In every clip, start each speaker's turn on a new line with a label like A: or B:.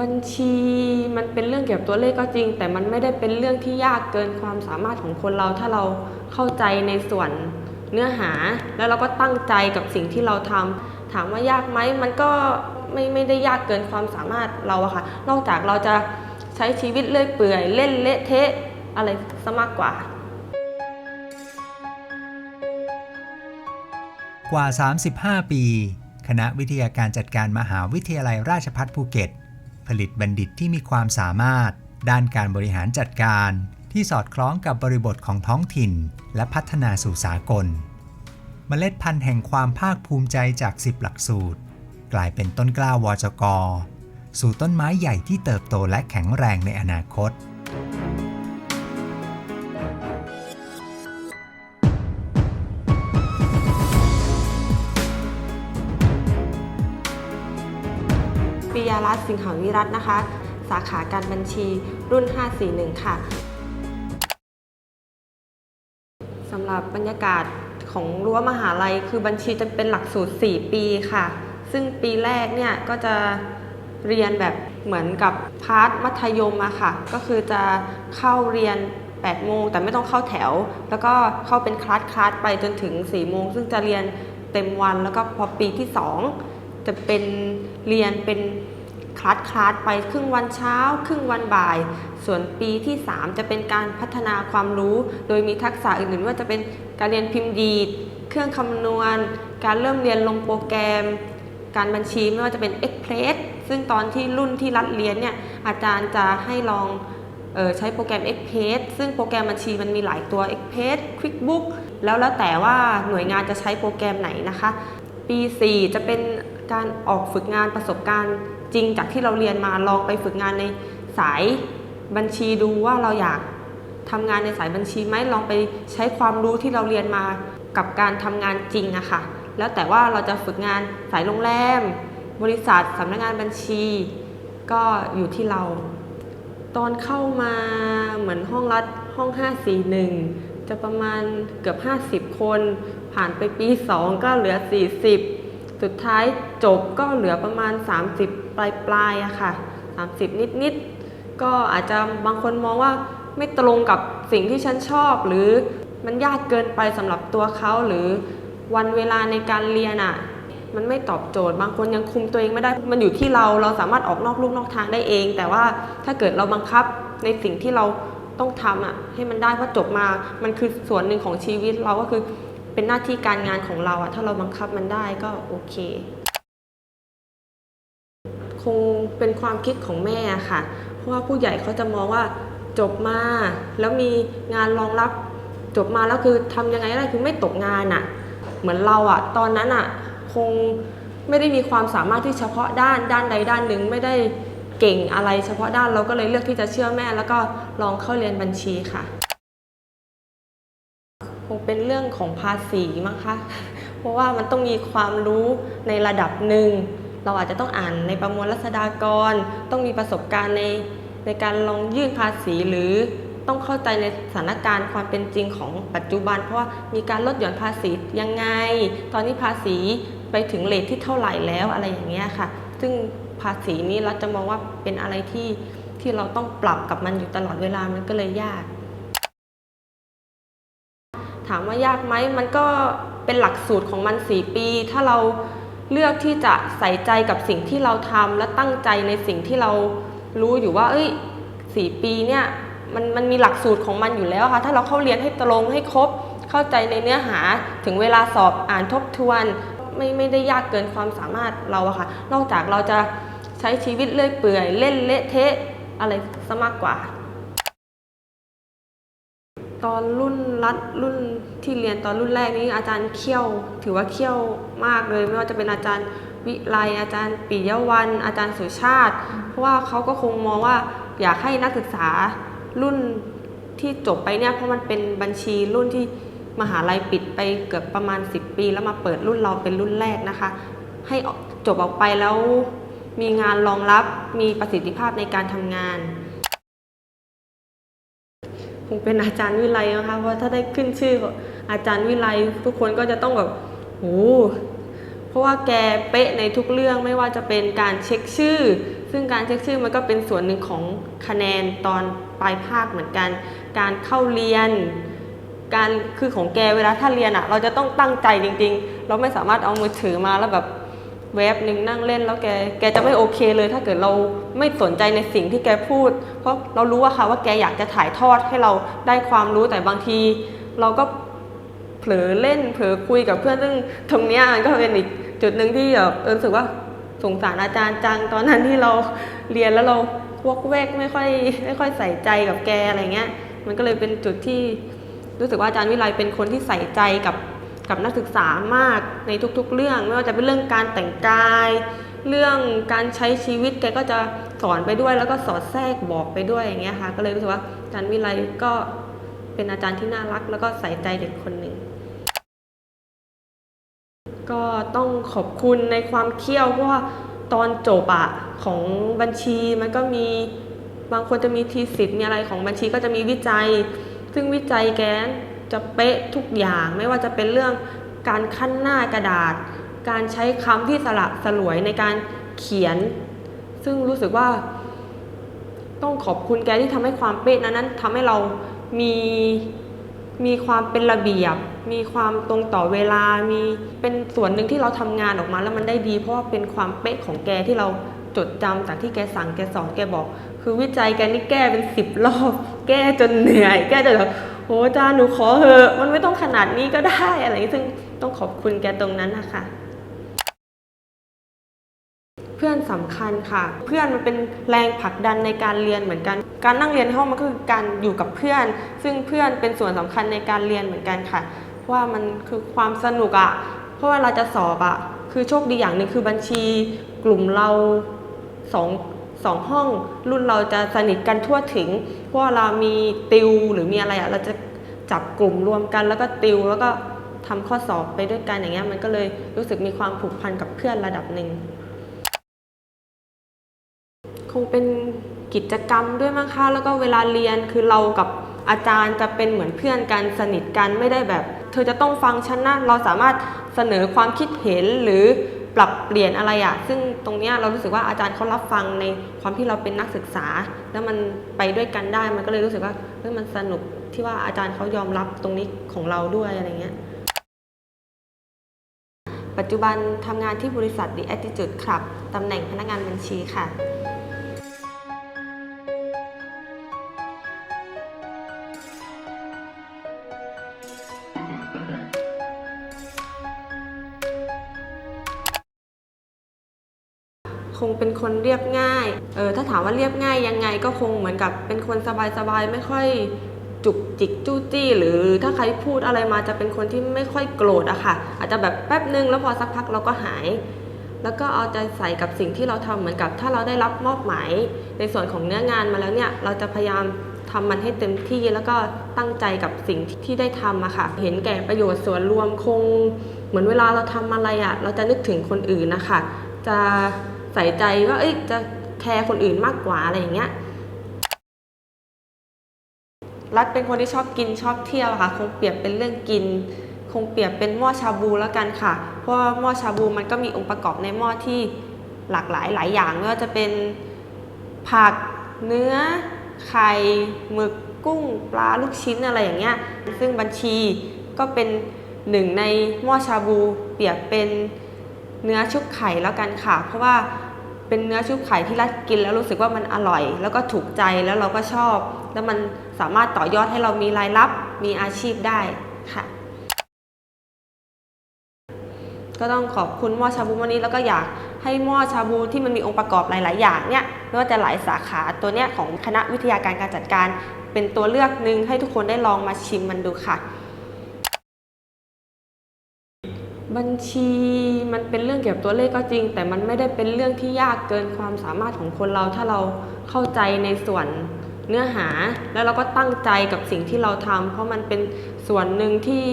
A: บัญชีมันเป็นเรื่องเกี่ยวกับตัวเลขก็จริง แต่มันไม่ได้เป็นเรื่องที่ยากเกินความสามารถของคนเรา ถ้าเราเข้าใจในส่วนเนื้อหา แล้วเราก็ตั้งใจกับสิ่งที่เราทำถามว่ายากไหมมันก็ไม่ไม่ได้ยากเกินความสามารถเราอะค่ะ นอกจากเราจะใช้ชีวิตเลื่อยเปื่อยเล่นเละเทะอะไรซะมากกว่า
B: กว่า 35 ปี คณะวิทยาการจัดการมหาวิทยาลัยราชภัฏภูเก็ต ผลิตบัณฑิตที่มีความสามารถ ด้านการบริหารจัดการ ที่สอดคล้องกับบริบทของท้องถิ่น และพัฒนาสู่สากล เมล็ดพันธุ์แห่งความภาคภูมิใจจาก 10 หลักสูตร กลายเป็นต้นกล้าวจก สู่ต้นไม้ใหญ่ที่เติบโตและแข็งแรงในอนาคต
A: ยารัตน์สิงหวิรัตน์นะคะ สาขาการบัญชีรุ่น 541 ค่ะสำหรับบรรยากาศของรั้วมหาลัยคือบัญชีจะเป็นหลักสูตร 4 ปีค่ะ ซึ่งปีแรกเนี่ยก็จะเรียนแบบเหมือนกับพาร์ทมัธยมอะค่ะ ก็คือจะเข้าเรียน 8 โมงแต่ไม่ต้องเข้าแถว แล้วก็เข้าเป็นคลาสคลาสไปจนถึง 4 โมง ซึ่งจะเรียนเต็มวันแล้วก็พอปีที่ 2 จะเป็นเรียนเป็น คลาสคลาสไปครึ่งวันเช้า ครึ่งวันบ่าย ส่วนปีที่ 3 จะเป็นการพัฒนาความรู้ โดยมีทักษะอื่นๆ ว่าจะเป็นการเรียนพิมพ์ดีด เครื่องคำนวณ การเริ่มเรียนลงโปรแกรม การบัญชีไม่ว่าจะเป็น Express ซึ่งตอนที่รุ่นที่รัดเรียนเนี่ยอาจารย์จะให้ลองออใช้โปรแกรม Express ซึ่งโปรแกรมบัญชีมันมีหลายตัว Express QuickBook แล้วแล้วแต่ว่าหน่วยงานจะใช้โปรแกรมไหนนะคะ ปี 4 จะเป็นการออกฝึกงานประสบการณ์ จริงจากที่เราเรียนมาลองไปฝึกงานในสายบัญชีดูว่าเราอยากทำงานในสายบัญชีไหมลองไปใช้ความรู้ที่เราเรียนมากับการทำงานจริงอะค่ะแล้วแต่ว่าเราจะฝึกงานสายโรงแรม บริษัทสำนักงานบัญชี ก็อยู่ที่เรา ตอนเข้ามาเหมือนห้องรัฐห้อง 541 จะประมาณเกือบ 50 คน ผ่านไปปี 2 ก็เหลือ 40 สุดท้ายจบก็เหลือประมาณ 30 ปลายปลายๆอะค่ะ 30 นิดนิดๆก็อาจจะบางคนมองว่าไม่ตรงกับสิ่งที่ฉันชอบ หรือมันยากเกินไปสำหรับตัวเขาหรือวันเวลาในการเรียนอะมันไม่ตอบโจทย์ บางคนยังคุมตัวเองไม่ได้ มันอยู่ที่เราเราสามารถออกนอกลูกนอกทางได้เอง แต่ว่าถ้าเกิดเราบังคับในสิ่งที่เราต้องทำอะให้มันได้เพราะจบมา มันคือส่วนหนึ่งของชีวิตเราก็คือเป็นหน้าที่การงานของเราอะถ้าเราบังคับมันได้ก็โอเค งเป็นความคิดของแม่ค่ะ เพราะว่าผู้ใหญ่เขาจะมองว่าจบมาแล้วมีงานรองรับจบมาแล้วคือทำยังไงได้คือไม่ตกงานอะเหมือนเราอะตอนนั้นอะคงไม่ได้มีความสามารถที่เฉพาะด้านด้านใดด้านหนึ่งไม่ได้เก่งอะไรเฉพาะด้านเราก็เลยเลือกที่จะเชื่อแม่ แล้วก็ลองเข้าเรียนบัญชีค่ะ คงเป็นเรื่องของภาษีมั้งคะ เพราะว่ามันต้องมีความรู้ในระดับหนึ่ง เราอาจจะต้องอ่านในประมวลรัษฎากร ต้องมีประสบการณ์ในในการลองยื่นภาษีหรือต้องเข้าใจในสถานการณ์ความเป็นจริงของปัจจุบัน เพราะว่ามีการลดหย่อนภาษียังไง ตอนนี้ภาษีไปถึงเลทที่เท่าไหร่แล้วอะไรอย่างเงี้ยค่ะ ซึ่งภาษีนี้เราจะมองว่าเป็นอะไรที่ที่เราต้องปรับกับมันอยู่ตลอดเวลามันก็เลยยาก ถามว่ายากไหมมันก็เป็นหลักสูตรของมัน 4 ปี ถ้าเรา เลือกที่จะใส่ใจกับสิ่งที่เราทำและตั้งใจในสิ่งที่เรารู้อยู่ว่า เอ้ยสี่ปีเนี่ยมันมันมีหลักสูตรของมันอยู่แล้วค่ะ ถ้าเราเข้าเรียนให้ตรงให้ครบ เข้าใจในเนื้อหาถึงเวลาสอบอ่านทบทวน ไม่ไม่ได้ยากเกินความสามารถเราอะค่ะ นอกจากเราจะใช้ชีวิตเลื่อยเปื่อย เล่นเละเทะอะไรซะมากกว่า ตอนรุ่นรัดรุ่น ที่เรียนตอนรุ่นแรกนี้อาจารย์เขี้ยว ถือว่าเขี้ยวมากเลย ไม่ว่าจะเป็นอาจารย์วิไลอาจารย์ปิยวัน อาจารย์สุชาติ เพราะว่าเขาก็คงมองว่าอยากให้นักศึกษารุ่นที่จบไปเนี่ยเพราะมันเป็นบัญชีรุ่นที่มหาลัยปิดไปเกือบประมาณ 10 ปี แล้วมาเปิดรุ่นเราเป็นรุ่นแรกนะคะ ให้จบออกไปแล้วมีงานรองรับมีประสิทธิภาพในการทำงานคงเป็นอาจารย์วิไลนะคะเพราะถ้าได้ขึ้นชื่อ อาจารย์วิไลทุกคนก็จะต้องแบบโหเพราะว่าแกเป๊ะในทุกเรื่องไม่ว่าจะเป็นการเช็คชื่อ ซึ่งการเช็คชื่อมันก็เป็นส่วนหนึ่งของคะแนนตอนปลายภาคเหมือนกัน การเข้าเรียน การคือของแกเวลาถ้าเรียนอะเราจะต้องตั้งใจจริง ๆ เราไม่สามารถเอามือถือมาแล้วแบบเว็บหนึ่งนั่งเล่นแล้วแก แกจะไม่โอเคเลย ถ้าเกิดเราไม่สนใจในสิ่งที่แกพูด เพราะเรารู้ว่าค่ะว่าแกอยากจะถ่ายทอดให้เราได้ความรู้แต่บางที เราก็ ลอเล่นเผลอคุยกับเพื่อนซึ่งตรงเนี้ยมันก็เป็นอีกจุดหนึ่งที่แบบเออรู้สึกว่าสงสารอาจารย์จังตอนนั้นที่เราเรียนแล้วเราวกแวกไม่ค่อยไม่ค่อยใส่ใจกับแกอะไรเงี้ย มันก็เลยเป็นจุดที่รู้สึกว่าอาจารย์วิไลเป็นคนที่ใส่ใจกับกับนักศึกษามากในทุกๆ เรื่อง ไม่ว่าจะเป็นเรื่องการแต่งกาย เรื่องการใช้ชีวิตแกก็จะสอนไปด้วย แล้วก็สอดแทรกบอกไปด้วยอย่างเงี้ยค่ะก็เลยรู้สึกว่าอาจารย์วิไลก็เป็นอาจารย์ที่น่ารัก แล้วก็ใส่ใจเด็กคนหนึ่ง ก็ต้องขอบคุณในความเคี่ยวเพราะว่าตอนจบอะของบัญชีมันก็มีบางคนจะมีทีสิทธิ์มีอะไรของบัญชีก็จะมีวิจัย ซึ่งวิจัยแกนจะเป๊ะทุกอย่าง ไม่ว่าจะเป็นเรื่องการขั้นหน้ากระดาษ การใช้คำที่สละสลวยในการเขียน ซึ่งรู้สึกว่า ต้องขอบคุณแกที่ทำให้ความเป๊ะนั้นนั้นทำให้เรามีมีความเป็นระเบียบ มีความตรงต่อเวลามีเป็นส่วนหนึ่งที่เราทำงานออกมาแล้วมันได้ดี เพราะว่าเป็นความเป๊ะของแกที่เราจดจำจากที่แกสั่งแกสอนแกบอก คือวิจัยแกนี่แก้เป็นสิบรอบ แก้จนเหนื่อย แก้จนแบบโอ้อาจาหนูขอเหอะ มันไม่ต้องขนาดนี้ก็ได้อะไรนี้ซึ่งต้องขอบคุณแกตรงนั้นนะคะเพื่อนสำคัญค่ะ เพื่อนมันเป็นแรงผลักดันในการเรียนเหมือนกัน การนั่งเรียนในห้องมันก็คือการอยู่กับเพื่อน ซึ่งเพื่อนเป็นส่วนสำคัญในการเรียนเหมือนกันค่ะ ว่ามันคือความสนุกอะ่ะเพราะว่าเราจะสอบอะ่ะคือโชคดีอย่างหนึ่งคือบัญชีกลุ่มเราสองสองห้อง รุ่นเราจะสนิทกันทั่วถึงเพราะว่าเรามีติวหรือมีอะไรอะ่ะเราจะจับกลุ่มรวมกันแล้วก็ติวแล้วก็ทำข้อสอบไปด้วยกันอย่างเงี้ยมันก็เลยรู้สึกมีความผูกพันกับเพื่อนระดับหนึ่งคงเป็นกิจกรรมด้วยมั้งคะแล้วก็เวลาเรียนคือเรากับ อาจารย์จะเป็นเหมือนเพื่อนกันสนิทกันไม่ได้แบบ เธอจะต้องฟังฉันนะเราสามารถเสนอความคิดเห็นหรือปรับเปลี่ยนอะไรอะซึ่งตรงเนี้ยเรารู้สึกว่าอาจารย์เขารับฟังในความที่เราเป็นนักศึกษา แล้วมันไปด้วยกันได้มันก็เลยรู้สึกว่าเฮ้ยมันสนุกที่ว่าอาจารย์เขายอมรับตรงนี้ของเราด้วยอะไรเงี้ยปัจจุบันทำงานที่บริษัท The Attitude Club ตำแหน่งพนักงานบัญชีค่ะ เป็นคนเรียบง่าย เออถ้าถามว่าเรียบง่ายยังไงก็คงเหมือนกับเป็นคนสบายๆไม่ค่อยจุกจิกจู้จี้ หรือถ้าใครพูดอะไรมาจะเป็นคนที่ไม่ค่อยโกรธอะค่ะ อาจจะแบบแป๊บนึงแล้วพอสักพักเราก็หาย แล้วก็เอาใจใส่กับสิ่งที่เราทำเหมือนกับถ้าเราได้รับมอบหมาย ในส่วนของเนื้องานมาแล้วเนี่ยเราจะพยายามทำมันให้เต็มที่แล้วก็ตั้งใจกับสิ่งที่ได้ทำอะค่ะ เห็นแก่ประโยชน์ส่วนรวมคง เหมือนเวลาเราทำอะไรอะเราจะนึกถึงคนอื่นนะคะจะ ส่ใจว่าเอ้ยจะแคร์คนอื่นมากกว่าอะไรอย่างเงี้ย รัฐเป็นคนที่ชอบกินชอบเที่ยวค่ะ คงเปรียบเป็นเรื่องกิน คงเปรียบเป็นหม้อชาบูแล้วกันค่ะ เพราะหม้อชาบูมันก็มีองค์ประกอบในหม้อที่หลากหลายหลายอย่างไม่ว่าจะเป็นผักเนื้อไข่หมึกกุ้งปลาลูกชิ้นอะไรอย่างเงี้ย ซึ่งบัญชีก็เป็นหนึ่งในหม้อชาบู เปรียบเป็นเนื้อชุบไข่แล้วกันค่ะ เพราะว่า เป็นเนื้อชุบไข่ที่รัดกินแล้วรู้สึกว่ามันอร่อย แล้วก็ถูกใจแล้วเราก็ชอบ แล้วมันสามารถต่อยอดให้เรามีรายรับมีอาชีพได้ค่ะ ก็ต้องขอบคุณหม้อชาบูวันนี้แล้วก็อยากให้หม้อชาบูที่มันมีองค์ประกอบหลาย ๆ อย่างเนี่ยไม่ว่าจะหลายสาขาตัวเนี้ยของคณะวิทยาการการจัดการ เป็นตัวเลือกหนึ่งให้ทุกคนได้ลองมาชิมมันดูค่ะ บัญชีมันเป็นเรื่องเกี่ยวกับตัวเลขก็จริง แต่มันไม่ได้เป็นเรื่องที่ยากเกินความสามารถของคนเรา ถ้าเราเข้าใจในส่วนเนื้อหา แล้วเราก็ตั้งใจกับสิ่งที่เราทำเพราะมันเป็นส่วนหนึ่งที่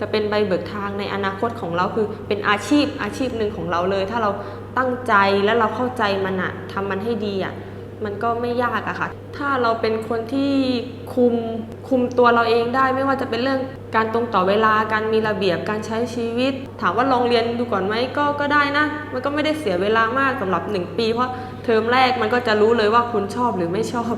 A: จะเป็นใบเบิกทางในอนาคตของเราคือเป็นอาชีพอาชีพหนึ่งของเราเลย ถ้าเราตั้งใจแล้วเราเข้าใจมันอะทำมันให้ดีอะ มันก็ไม่ยากอะค่ะ ถ้าเราเป็นคนที่คุมคุมตัวเราเองได้ ไม่ว่าจะเป็นเรื่องการตรงต่อเวลา การมีระเบียบ การใช้ชีวิต ถามว่าลองเรียนดูก่อนไหมก็ก็ได้นะ มันก็ไม่ได้เสียเวลามากสำหรับหนึ่งปี เพราะเทอมแรกมันก็จะรู้เลยว่าคุณชอบหรือไม่ชอบ